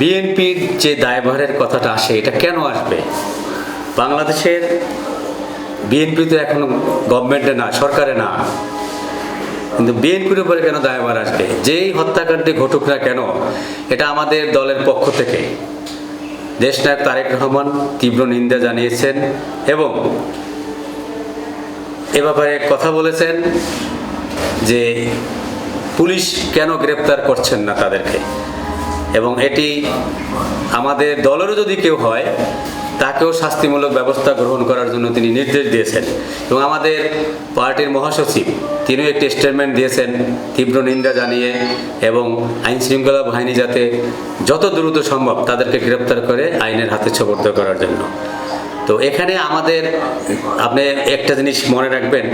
বিএনপির যে দায়ভারের কথাটা আসে, এটা কেন আসবে? বাংলাদেশের বিএনপি তো এখনও গভর্নমেন্টে না, সরকারে না। কিন্তু বিএনপির উপরে কেন দায়ভার আসবে? যেই হত্যাকাণ্ডে ঘটুক না কেন, এটা আমাদের দলের পক্ষ থেকে। দেশ দেশনায়ক তারেক রহমান তীব্র নিন্দা জানিয়েছেন এবং এ ব্যাপারে কথা বলেছেন যে পুলিশ কেন গ্রেপ্তার করছেন না তাদেরকে? এবং এটি আমাদের দলেরও যদি কেউ হয়, তাকেও শাস্তিমূলক ব্যবস্থা গ্রহণ করার জন্য তিনি নির্দেশ দিয়েছেন। এবং আমাদের পার্টির মহাসচিব, তিনিও একটি স্টেটমেন্ট দিয়েছেন তীব্র নিন্দা জানিয়ে এবং আইন শৃঙ্খলা বাহিনী যাতে যত দ্রুত সম্ভব তাদেরকে গ্রেপ্তার করে আইনের হাতে ছবর্দ করার জন্য। তো এখানে আমাদের, আপনি একটা জিনিস মনে রাখবেন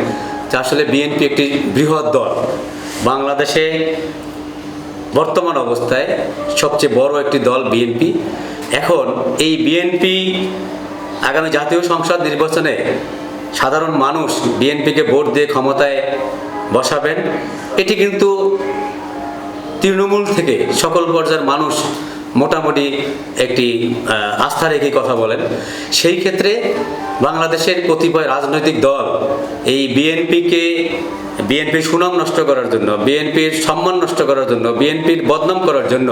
যে আসলে বিএনপি একটি বৃহৎ দল। বাংলাদেশে বর্তমান অবস্থায় সবচেয়ে বড় একটি দল বিএনপি এখন এই বিএনপি আগামী জাতীয় সংসদ নির্বাচনে সাধারণ মানুষ বিএনপিকে ভোট দিয়ে ক্ষমতায় বসাবেন, এটি কিন্তু তৃণমূল থেকে সকল পর্যায়ের মানুষ মোটামুটি একটি আস্থা রেখে কথা বলেন। সেই ক্ষেত্রে বাংলাদেশের কতিপয় রাজনৈতিক দল এই বিএনপিকে বিএনপির সুনাম নষ্ট করার জন্য, বিএনপির সম্মান নষ্ট করার জন্য, বিএনপির বদনাম করার জন্য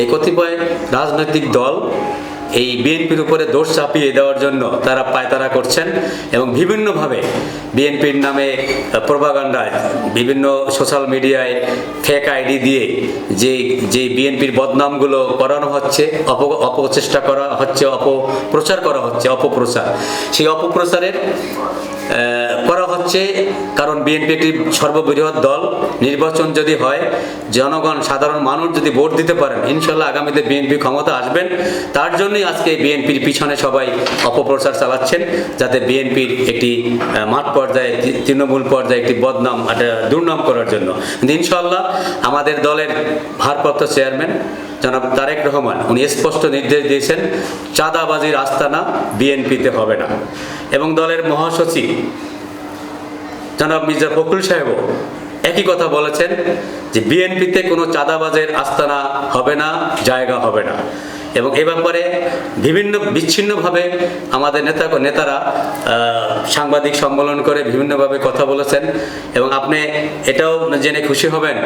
এই কতিপয় রাজনৈতিক দল এই বিএনপির উপরে দোষ চাপিয়ে দেওয়ার জন্য তারা পায়তারা করছেন এবং বিভিন্নভাবে বিএনপির নামে প্রভাগান্ডায় বিভিন্ন সোশ্যাল মিডিয়ায় ফেক আইডি দিয়ে যে যে বিএনপির বদনামগুলো করানো হচ্ছে, অপ, অপচেষ্টা করা হচ্ছে, অপপ্রচার করা হচ্ছে, অপপ্রচার। সেই অপপ্রচারের করা হচ্ছে, কারণ বিএনপি একটি সর্ববৃহৎ দল। নির্বাচন যদি হয়, জনগণ, সাধারণ মানুষ যদি ভোট দিতে পারেন, ইনশাল্লাহ আগামীতে বিএনপি ক্ষমতা আসবেন। তার জন্যই আজকে বিএনপির পিছনে সবাই অপপ্রচার চালাচ্ছেন, যাতে বিএনপির একটি মাঠ পর্যায়ে তৃণমূল পর্যায়ে একটি বদনাম দুর্নাম করার জন্য। ইনশাল্লাহ আমাদের দলের ভারপ্রাপ্ত চেয়ারম্যান জনাব তারেক রহমান, উনি স্পষ্ট নির্দেশ দিয়েছেন, চাঁদাবাজির আস্তানা বিএনপিতে হবে না। এবং দলের মহাসচিব জনাব মির্জা ফখরুল সাহেবও একই কথা বলেছেন যে বিএনপিতে কোনো চাঁদাবাজের আস্তানা হবে না, জায়গা হবে না। এবং এ ব্যাপারে বিভিন্ন বিচ্ছিন্নভাবে আমাদের নেতা নেতারা সাংবাদিক সম্মেলন করে বিভিন্নভাবে কথা বলেছেন। এবং আপনি এটাও জেনে খুশি হবেন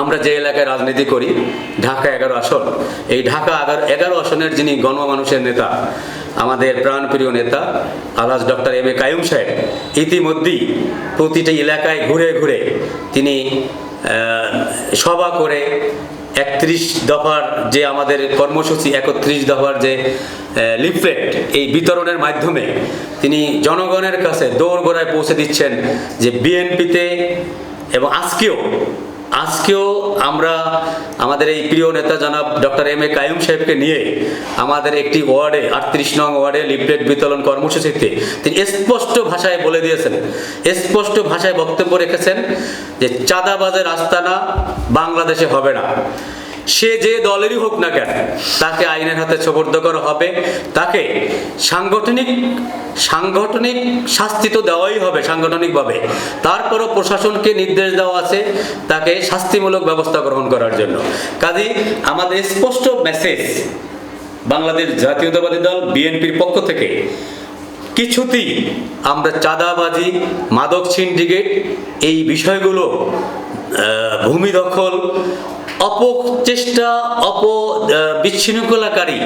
আমরা যে এলাকায় রাজনীতি করি, ঢাকা এগারো আসন। এই ঢাকা এগারো আসনের যিনি গণমানুষের নেতা, আমাদের প্রাণপ্রিয় নেতা, আলহাজ ডক্টর এম এ কায়ুম সাহেব, ইতিমধ্যেই প্রতিটি এলাকায় ঘুরে ঘুরে তিনি সভা করে একত্রিশ দফার যে আমাদের কর্মসূচি, একত্রিশ দফার যে লিফলেট, এই বিতরণের মাধ্যমে তিনি জনগণের কাছে দৌড়গোড়ায় পৌঁছে দিচ্ছেন যে বিএনপিতে এবং আজকেও আজকেও আমরা আমাদের এই প্রিয় নেতা জনাব ডক্টর এম এ কায়ুম সাহেবকে নিয়ে আমাদের একটি ওয়ার্ডে, আটত্রিশ নং ওয়ার্ডে লিফলেট বিতরণ কর্মসূচিতে তিনি স্পষ্ট ভাষায় বলে দিয়েছেন, স্পষ্ট ভাষায় বক্তব্য রেখেছেন যে চাঁদাবাজের আস্তানা বাংলাদেশে হবে না। সে যে দলেরই হোক না কেন, তাকে আইনের হাতে সোপর্দ করা হবে, তাকে সাংগঠনিক সাংগঠনিক শাস্তি তো দেওয়াই হবে সাংগঠনিকভাবে। তারপরও প্রশাসনকে নির্দেশ দেওয়া আছে তাকে শাস্তিমূলক ব্যবস্থা গ্রহণ করার জন্য। কাজী আমাদের স্পষ্ট মেসেজ বাংলাদেশ জাতীয়তাবাদী দল, বিএনপির পক্ষ থেকে, কিছুতেই আমরা চাঁদাবাজি, মাদক সিন্ডিকেট এই বিষয়গুলো ভূমি দখল অপচেষ্টা, অপ বিশৃঙ্খলাকারী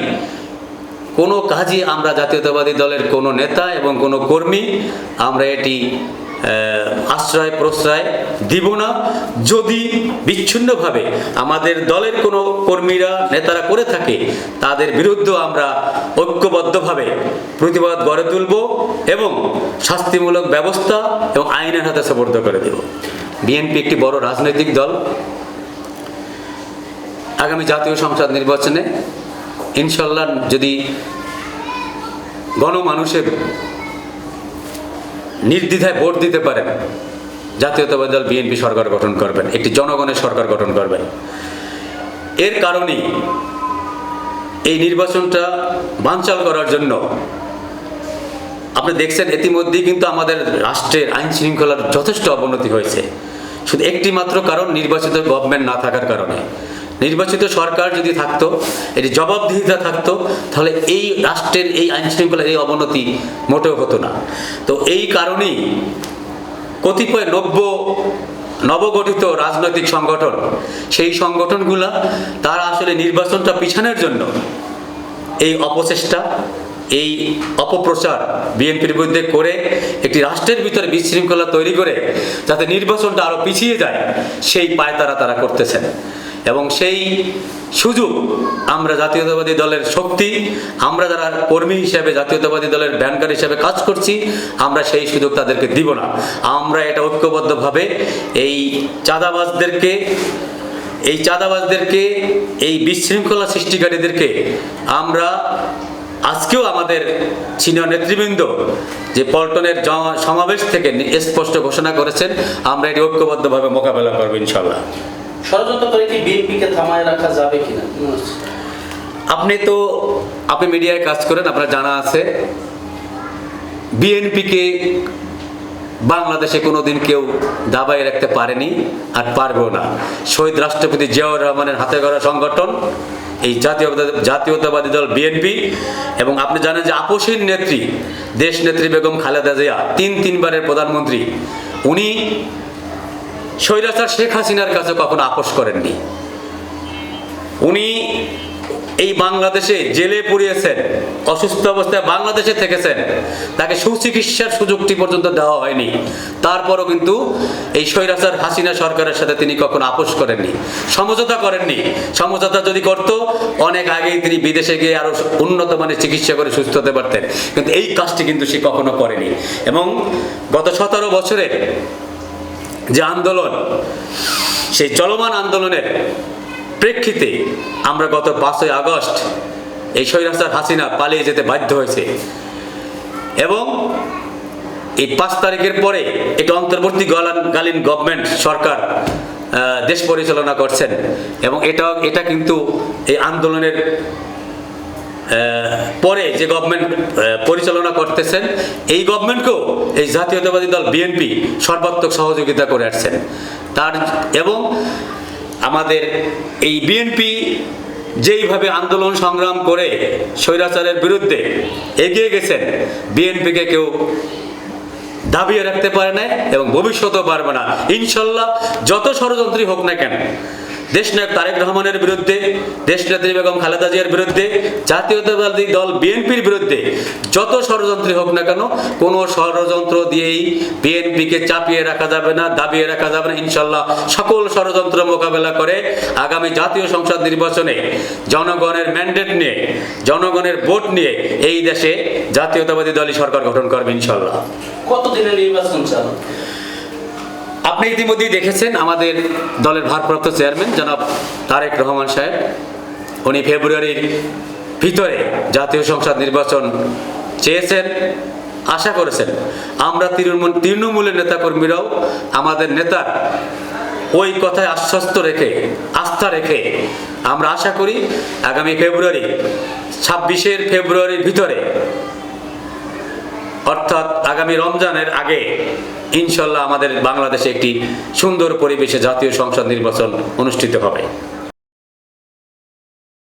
কোনো কাজই আমরা জাতীয়তাবাদী দলের কোনো নেতা এবং কোনো কর্মী আমরা এটি আশ্রয় প্রশ্রয় দিব না। যদি বিচ্ছিন্নভাবে আমাদের দলের কোনো কর্মীরা, নেতারা করে থাকে, তাদের বিরুদ্ধে আমরা ঐক্যবদ্ধভাবে প্রতিবাদ গড়ে তুলব এবং শাস্তিমূলক ব্যবস্থা এবং আইনের হাতে সবর্দ করে দেব। বিএনপি একটি বড় রাজনৈতিক দল। আগামী জাতীয় সংসদ নির্বাচনে ইনশাল্লাহ যদি গণমানুষের নির্দ্বিধায় ভোট দিতে পারেন জাতীয়তাবাদী দল বিএনপি সরকার গঠন করবেন, একটি জনগণের সরকার গঠন করবেন। এর কারণেই এই নির্বাচনটা বানচাল করার জন্য আপনি দেখছেন ইতিমধ্যেই কিন্তু আমাদের রাষ্ট্রের আইন শৃঙ্খলার যথেষ্ট অবনতি হয়েছে। শুধু একটি মাত্র কারণ, নির্বাচিত গভর্নমেন্ট না থাকার কারণে। নির্বাচিত সরকার যদি থাকতো, এটি জবাবদিহিতা থাকতো, তাহলে এই রাষ্ট্রের এই আইন শৃঙ্খলার এই অবনতি মোটেও হতো না। তো এই কারণেই কতিপয় নব্য, নবগঠিত রাজনৈতিক সংগঠন, সেই সংগঠনগুলা, তারা আসলে নির্বাচনটা পিছানোর জন্য এই অপচেষ্টা, এই অপপ্রচার বিএনপির বিরুদ্ধে করে একটি রাষ্ট্রের ভিতরে বিশৃঙ্খলা তৈরি করে, যাতে নির্বাচনটা আরও পিছিয়ে যায়, সেই পায় তারা তারা করতেছেন। এবং সেই সুযোগ আমরা জাতীয়তাবাদী দলের শক্তি, আমরা যারা কর্মী হিসেবে, জাতীয়তাবাদী দলের ব্যানকার হিসেবে কাজ করছি, আমরা সেই সুযোগ তাদেরকে দিব না। আমরা এটা ঐক্যবদ্ধভাবে এই চাঁদাবাজদেরকে এই চাঁদাবাজদেরকে, এই বিশৃঙ্খলা সৃষ্টিকারীদেরকে আমরা আজকেও আমাদের সিনিয়র নেতৃবৃন্দ যে পল্টনের সমাবেশ থেকে স্পষ্ট ঘোষণা করেছেন, আমরা এটি ঐক্যবদ্ধভাবে মোকাবেলা করব ইনশাল্লাহ ষড়যন্ত্র করে কি বিএনপিকে থামায় রাখা যাবে কিনা? আপনি তো, আপনি মিডিয়ায় কাজ করেন, আপনার জানা আছে। বিএনপিকে বাংলাদেশে কোনোদিন কেউ দাবাই রাখতে পারেনি আর পারবেও না। শহীদ রাষ্ট্রপতি জিয়াউর রহমানের হাতে গড়া সংগঠন, এই জাতীয় জাতীয়তাবাদী দল বিএনপি এবং আপনি জানেন যে আপসীর নেত্রী, দেশ নেত্রী বেগম খালেদা জিয়া, তিন তিনবারের প্রধানমন্ত্রী, উনি স্বৈরাচার শেখ হাসিনার কাছে কখনো আপোষ করেননি। উনি এই বাংলাদেশে জেলে পুড়িয়েছেন, অসুস্থ অবস্থায় বাংলাদেশে থেকেছেন, তাকে সুচিকিৎসার সুযোগটি পর্যন্ত দেওয়া হয়নি। তারপরও কিন্তু এই স্বৈরাচার হাসিনা সরকারের সাথে তিনি কখনো আপোষ করেননি, সমঝোতা করেননি। সমঝোতা যদি করত, অনেক আগেই তিনি বিদেশে গিয়ে আরও উন্নত মানের চিকিৎসা করে সুস্থ হতে পারতেন। কিন্তু এই কাজটি কিন্তু সে কখনো করেনি। এবং গত সতেরো বছরে যে আন্দোলন, সেই চলমান আন্দোলনের প্রেক্ষিতে আমরা গত পাঁচই আগস্ট এই স্বৈরাচার হাসিনা পালিয়ে যেতে বাধ্য হয়েছে। এবং এই পাঁচ তারিখের পরে এটা অন্তর্বর্তী কালীন গভর্নমেন্ট সরকার দেশ পরিচালনা করছেন। এবং এটা এটা কিন্তু এই আন্দোলনের পরে যে গভর্নমেন্ট পরিচালনা করতেছেন, এই গভর্নমেন্টকেও এই জাতীয়তাবাদী দল বিএনপি সর্বাত্মক সহযোগিতা করে আসছেন। তার এবং আমাদের এই বিএনপি যেইভাবে আন্দোলন সংগ্রাম করে স্বৈরাচারের বিরুদ্ধে এগিয়ে গেছেন বিএনপিকে কেউ দাবিয়ে রাখতে পারে না এবং ভবিষ্যতেও পারবে না। ইনশাল্লাহ যত ষড়যন্ত্রী হোক না কেন দেশনায়ক তারেক রহমানের বিরুদ্ধে, দেশনেত্রী বেগম খালেদা জিয়ার বিরুদ্ধে, জাতীয়তাবাদী দল বিএনপির বিরুদ্ধে, যত ষড়যন্ত্রী হোক না কেন, কোনো ষড়যন্ত্র দিয়েই বিএনপিকে চাপিয়ে রাখা যাবে না, দাবিয়ে রাখা যাবে না। ইনশাল্লাহ সকল ষড়যন্ত্র মোকাবেলা করে আগামী জাতীয় সংসদ নির্বাচনে জনগণের ম্যান্ডেট নিয়ে, জনগণের ভোট নিয়ে এই দেশে জাতীয়তাবাদী দলই সরকার গঠন করবে ইনশাল্লাহ। কতদিনে নির্বাচন চালু আপনি ইতিমধ্যেই দেখেছেন আমাদের দলের ভারপ্রাপ্ত চেয়ারম্যান জনাব তারেক রহমান সাহেব। উনি ফেব্রুয়ারির ভিতরে জাতীয় সংসদ নির্বাচন চেয়েছেন, আশা করেছেন। আমরা তৃণমূল, তৃণমূলের নেতাকর্মীরাও আমাদের নেতার ওই কথায় আশ্বস্ত রেখে, আস্থা রেখে আমরা আশা করি আগামী ফেব্রুয়ারি, ছাব্বিশের ফেব্রুয়ারির ভিতরে, অর্থাৎ আগামী রমজানের আগে ইনশাল্লাহ আমাদের বাংলাদেশে একটি সুন্দর পরিবেশে জাতীয় সংসদ নির্বাচন অনুষ্ঠিত হবে।